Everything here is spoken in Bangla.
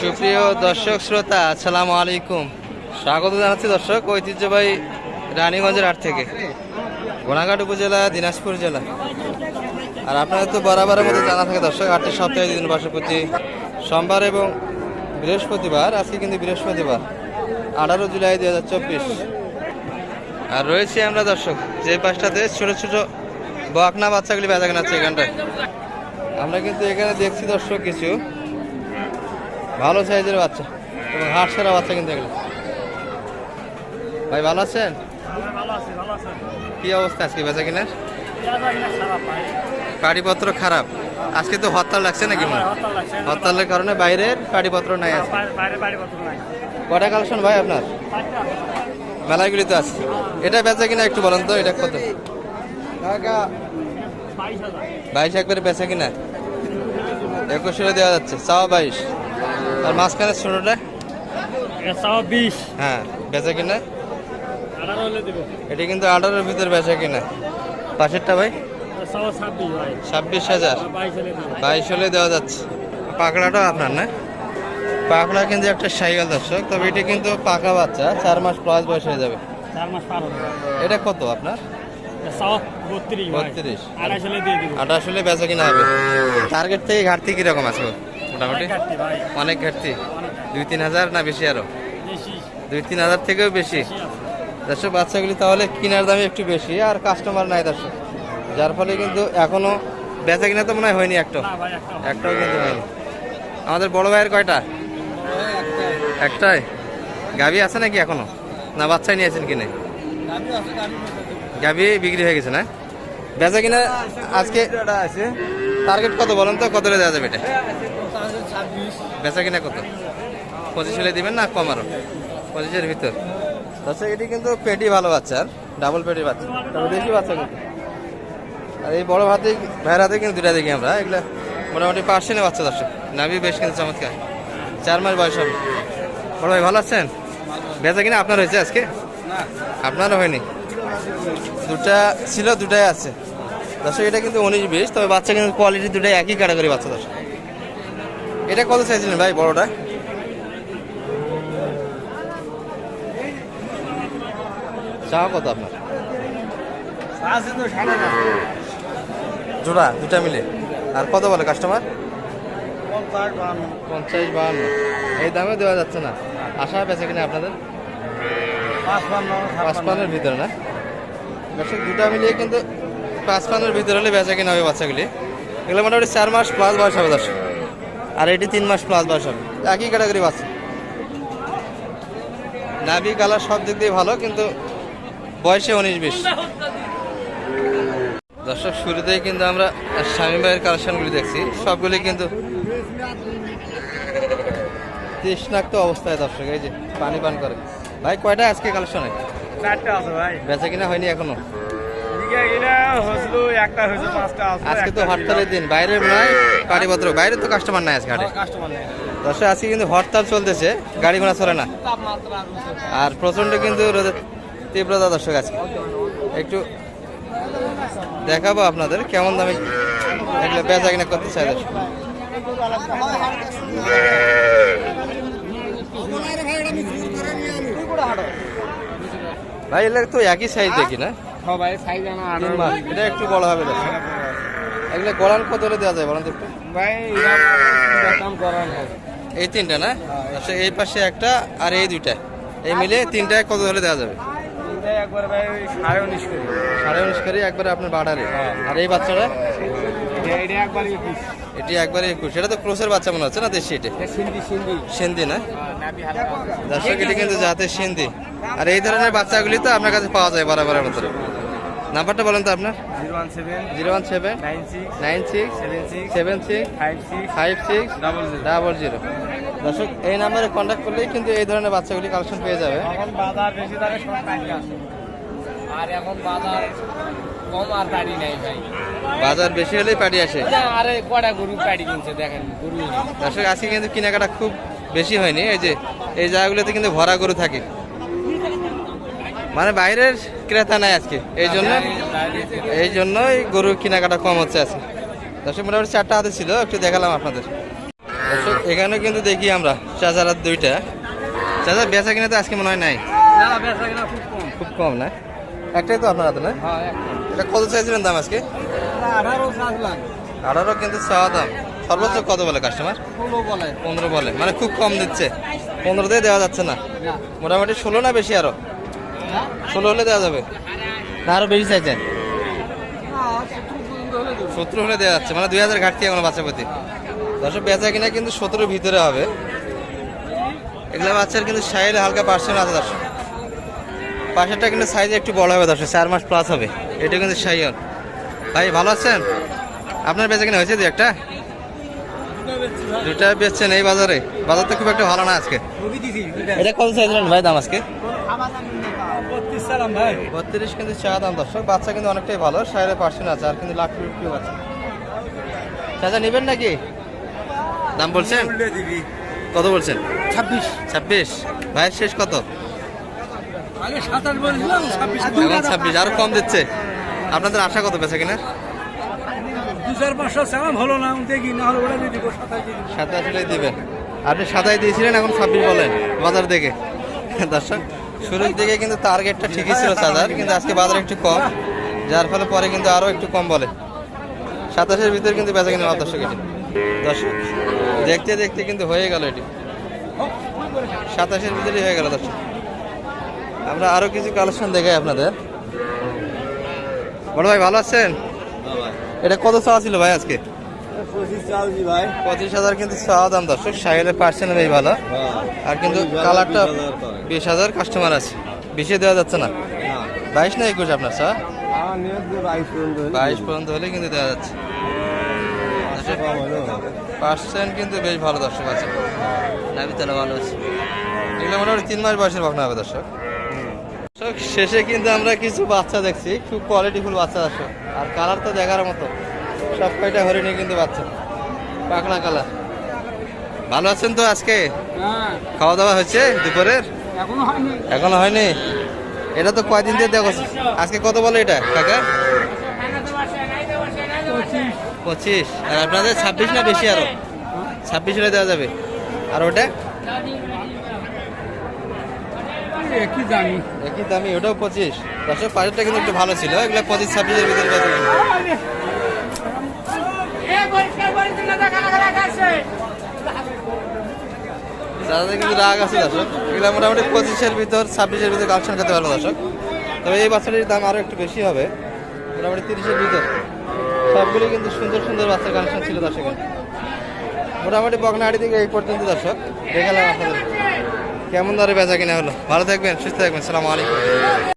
সুপ্রিয় দর্শক শ্রোতা, আসসালামু আলাইকুম। স্বাগত জানাচ্ছি দর্শক ঐতিহ্যবাহী রানীগঞ্জের হাট থেকে। গোনাঘাট উপজেলা, দিনাজপুর জেলা। আর আপনাদের তো বরাবরের মধ্যে জানা থাকে দর্শক আটটি সপ্তাহে দিন বসে প্রতি সোমবার এবং বৃহস্পতিবার, আজকে কিন্তু বৃহস্পতিবার, আঠারো জুলাই দুই হাজার চব্বিশ। আর রয়েছি আমরা দর্শক, যে পাশটাতে ছোট ছোট বকনা বাচ্চাগুলি বেচা কেনাচ্ছে এখানটায়। আমরা কিন্তু এখানে দেখছি দর্শক কিছু। ভালো সাইজের বাচ্চা। এবং হাট সেরা বাচ্চা কিন্তু এগুলো। ভাই ভালো আছেন? কি অবস্থা আজকে বেচা কিনার কাটিপত্র খারাপ। আজকে তো হরতাল লাগছে নাকি? হরতালের কারণে বাইরের কাটিপত্র নাই আছে কটা কালেকশন ভাই আপনার? মেলাগুলি তো আছে। এটা বেচা কিনা একটু বলেন তো এটা কত? বাইশ একবারে বেচা কিনা? একুশে দেওয়া যাচ্ছে চাওয়া বাইশ। আর মাঝখানে ছোটোটা? বিশ। হ্যাঁ বেচা কিনা? এটি কিন্তু আঠারোর ভিতর বেচা কিনা। পাশেরটা ভাই? ছাব্বিশ হাজার। বাইশ হলে দেওয়া যাচ্ছে। পাকড়াটাও আপনার না? পাকড়া কিন্তু একটা সাইকেল দর্শক তবে এটি কিন্তু পাকা বাচ্চা চার মাস প্লাস বয়স হয়ে যাবে। চার মাস পার হবে। এটা কত আপনার? বত্রিশ ভাই। 32 আড়াইশ হলে আঠাশ হলে বেচা কিনা হবে। টার্গেট থেকে ঘাটতি কীরকম আছে? মোটামুটি? অনেক ঘাটতি দুই তিন হাজার না বেশি আরও? দুই তিন হাজার থেকেও বেশি? দর্শক বাচ্চাগুলি তাহলে কেনার দামে একটু বেশি আর কাস্টমার নাই দর্শক। যার ফলে কিন্তু এখনও বেচা কিনা তো মনে হয় হয়নি একটা না ভাই একটা একটাও কিন্তু হয়নি। আমাদের বড় ভাইয়ের কয়টা? একটাই। গাভি আছে নাকি এখনও? না বাচ্চা নিয়েছেন কিনে? গাভি বিক্রি হয়ে গেছে না? বেচা কিনা আজকে টার্গেট কত বলেন তো? কত দেওয়া যাবে এটা? বেচা কিনা কত? পঁচিশ হলে দিবেন না কম আরও? পঁচিশের ভিতর। আচ্ছা এটি কিন্তু পেটি ভালো বাচ্চার ডাবল পেটি বাচ্চা, তবে বাচ্চা কিন্তু। আর এই বড় ভাতে, ভাইয়ের হাতে কিন্তু দুটা দেখি আমরা, এগুলা মোটামুটি পার্সেন্টে বাচ্চা দর্শক। নাভি বেশ কিন্তু চমৎকার। চার মাস বয়স হবে। বড় ভাই, ভালো আছেন? বেচা কিনা আপনার হয়েছে আজকে? আপনারও হয়নি? দুটা ছিল, দুটাই আছে। দর্শক, এটা কিন্তু উনিশ বিশ, তবে বাচ্চা কিন্তু কোয়ালিটি দুটাই একই ক্যাটাগরি বাচ্চা দর্শক। এটা কত চাইছিলেন ভাই বড়টা? চাওয়া কত আপনার? জোড়া, দুটা মিলে। আর কত বলে কাস্টমার পঞ্চাশ বাহান্ন। এই দামে দেওয়া যাচ্ছে না। আশা পেয়েছে কিনা আপনাদের? পাঁচ পাঁচ পানের ভিতরে না? দুটা মিলিয়ে কিন্তু পাঁচ পানের ভিতরে হলে বেচা কিনা হবে বাচ্চাগুলি। এগুলো মোটামুটি চার মাস প্লাস বয়স হবে দর্শক। আর এটি তিন মাস প্লাস বয়স হবে। একই ক্যাটাগরি বাচ্চা নাভি কালার সব দিক দিয়ে ভালো কিন্তু বয়সে উনিশ বিশ। দর্শক শুরুতেই কিন্তু আমরা স্বামী ভাইয়ের কালেকশনগুলি দেখছি। সবগুলি কিন্তু তৃষ্ণাক্ত অবস্থায় দর্শক এই যে পানি পান করে। ভাই কয়টা আজকে কালেকশনে চারটা আছে ভাই। বেচা কিনা হয়নি এখনও? আজকে তো হরতালের দিন বাইরে নয় গাড়িপত্র বাইরে তো কাস্টমার নাই আজকে হাটে। দর্শক আজকে কিন্তু হরতাল চলতেছে গাড়ি ঘোড়া চলে না। আর প্রচণ্ড কিন্তু রোদের তীব্রতা দর্শক আজকে। একটু দেখাবো আপনাদের কেমন দামে এগুলো বেচা কিনা করতে চাই দর্শক। ভাই এগুলো তো একই সাইজ দেখি না। সবাই সাইজ আনা তিন মাস। এটা একটু বড় হবে দর্শক এগুলো গলান কত হলে দেওয়া যায় বলেন তো একটু। ভাই দাম করার এই তিনটা না? আচ্ছা এই পাশে একটা আর এই দুইটা। এই মিলে তিনটায় কত হলে দেওয়া যাবে। একবার ভাই সাড়ে উনিশ করে সাড়ে উনিশ করে একবারে আপনার বাটারে আর এই বাচ্চাটা? এটা একবার একুশ। এটি তো ক্রোসের বাচ্চা মনে হচ্ছে না দেশি এটি? সিন্ধি না? নাবি হালকা। দর্শক এটি কিন্তু যাতে সিন্ধি। আর এই ধরনের বাচ্চাগুলি তো আপনার কাছে পাওয়া যায় বরাবরের মতো। নাম্বারটা বলেন তো আপনার? Zero one seven zero one seven nine six nine six seven six seven six five six five six double zero. Double zero. দর্শক এই নাম্বারে কন্ট্যাক্ট করলেই কিন্তু এই ধরনের বাচ্চাগুলি কালেকশন পেয়ে যাবে। এখন বাজার বেশি সব টাইম আর এখন বাজার কম আর গাড়ি নাই ভাই। বাজার বেশি হলেই পাটি আসে। আরে কটা গরু কিনছে দেখেন গরু দর্শক আজকে কিন্তু কেনাকাটা খুব বেশি হয়নি। এই যে এই জায়গাগুলোতে কিন্তু ভরা গরু থাকে। মানে বাইরের ক্রেতা নাই আজকে। এই জন্য এই জন্যই গরু কেনাকাটা কম হচ্ছে আজকে। দর্শক মোটামুটি চারটা হাতে ছিল একটু দেখালাম আপনাদের। দর্শক এখানে কিন্তু দেখি আমরা চাচারার দুইটা। চাচা বেচা কিনা তো আজকে মনে হয় নাই? খুব কম। না? একটাই তো আপনার হাতে না? হ্যাঁ এটা কত চাইছিলেন দাম আজকে? আঠারো কিন্তু চাওয়া দাম। সর্বোচ্চ কত বলে কাস্টমার বলে। পনেরো বলে। মানে খুব কম দিচ্ছে। পনেরো দিয়ে দেওয়া যাচ্ছে না। না। মোটামুটি ষোলো না বেশি আরও? ষোলো হলে দেওয়া যাবে। না আরও বেশি চাইছেন। সতেরো হলে দেওয়া যাচ্ছে মানে দুই হাজার ঘাটতি এখন বাচ্চা প্রতি। দর্শক বেচা কিনা কিন্তু সতেরোর ভিতরে হবে। এগুলো বাচ্চার কিন্তু সাইড হালকা পার্সেন্ট আছে দর্শক। পাশেরটা কিন্তু সাইজ একটু বড় হবে দর্শক চার মাস প্লাস হবে। এটা কিন্তু সাইয়ন ভাই ভালো আছেন? আপনার বেচা কিনা হয়েছে দু একটা? দুটা বেচছেন এই বাজারে। বাজার তো খুব একটা ভালো না আজকে। এটা কত চাইছিলেন ভাই দাম আজকে? বত্রিশ সালাম ভাই। বত্রিশ কিন্তু চা দাম দর্শক। বাচ্চা কিন্তু অনেকটাই ভালো সাড়ে পার্সেন্ট আছে আর কিন্তু লাখ রুপি আছে। চাচা নেবেন নাকি? দাম বলছেন? কত বলছেন? ছাব্বিশ। ছাব্বিশ। ভাইয়ের শেষ কত? ছাব্বিশ আরও কম দিচ্ছে। আপনাদের আশা কত বেচা কিনা? দু চার পাঁচশো সালাম হলো না দেখি না হলে ওরা দিব। সাতাশ দিবেন। আপনি সাতাই দিয়েছিলেন এখন ছাব্বিশ বলেন বাজার দেখে। দর্শক শুরুর দিকে কিন্তু টার্গেটটা ঠিকই ছিল সাদার কিন্তু আজকে বাজার একটু কম। যার ফলে পরে কিন্তু আরও একটু কম বলে। সাতাশের ভিতরে কিন্তু বেচা কিনা দর্শক এটি। দর্শক দেখতে দেখতে কিন্তু হয়ে গেল এটি। সাতাশের ভিতরেই হয়ে গেল দর্শক। আমরা আরও কিছু কালেকশন দেখাই আপনাদের। বড় ভাই ভালো আছেন? এটা কত চাওয়া ছিল ভাই আজকে? পঁচিশ হাজার কিন্তু চাওয়া দাম দর্শক। সাইলের পার্সেন্ট বেশ ভালো। আর কিন্তু কালারটা বিশ হাজার কাস্টমার আছে। বিশে দেওয়া যাচ্ছে না। বাইশ না একুশ আপনার স্যার? বাইশ পর্যন্ত হলে কিন্তু দেওয়া যাচ্ছে। পার্সেন্ট কিন্তু বেশ ভালো দর্শক আছে। নাবি তাহলে ভালো আছে। এগুলো মোটামুটি তিন মাস বয়সের পাখনা হবে দর্শক। দর্শক, শেষে কিন্তু আমরা কিছু বাচ্চা দেখছি। খুব কোয়ালিটিফুল বাচ্চা দর্শক। আর কালার তো দেখার মতো। সব কয়টা হরিণই কিন্তু বাচ্চা। পাখনা কালা ভালো আছেন তো আজকে? হ্যাঁ। খাওয়া দাওয়া হয়েছে দুপুরের? এখনও হয়নি। এটা তো কয়দিন দিয়ে দেখো আজকে কত বলে এটা কাকা? পঁচিশ। আর আপনাদের ছাব্বিশ না বেশি আরও? ছাব্বিশ হলে দেওয়া যাবে। আর ওটা? একই জানি একই দামি ওটাও পঁচিশ। দশের পাশেরটা কিন্তু একটু ভালো ছিল এগুলো পঁচিশ ছাব্বিশের ভিতরে যাদের কিন্তু রাগ আছে দর্শক, এগুলো মোটামুটি পঁচিশের ভিতর, ছাব্বিশের ভিতর কালেকশন করতে পারব দর্শক। তবে এই বাচ্চাটির দাম আরও একটু বেশি হবে, মোটামুটি তিরিশের ভিতর। সবগুলি কিন্তু সুন্দর সুন্দর বাচ্চার কালেকশন ছিল দর্শকের। মোটামুটি বকনাহাটি থেকে এই পর্যন্ত দর্শক, দেখালাম আপনাদের। কেমন দরে বেচা কিনা হলো? ভালো থাকবেন, সুস্থ থাকবেন, সালাম আলাইকুম।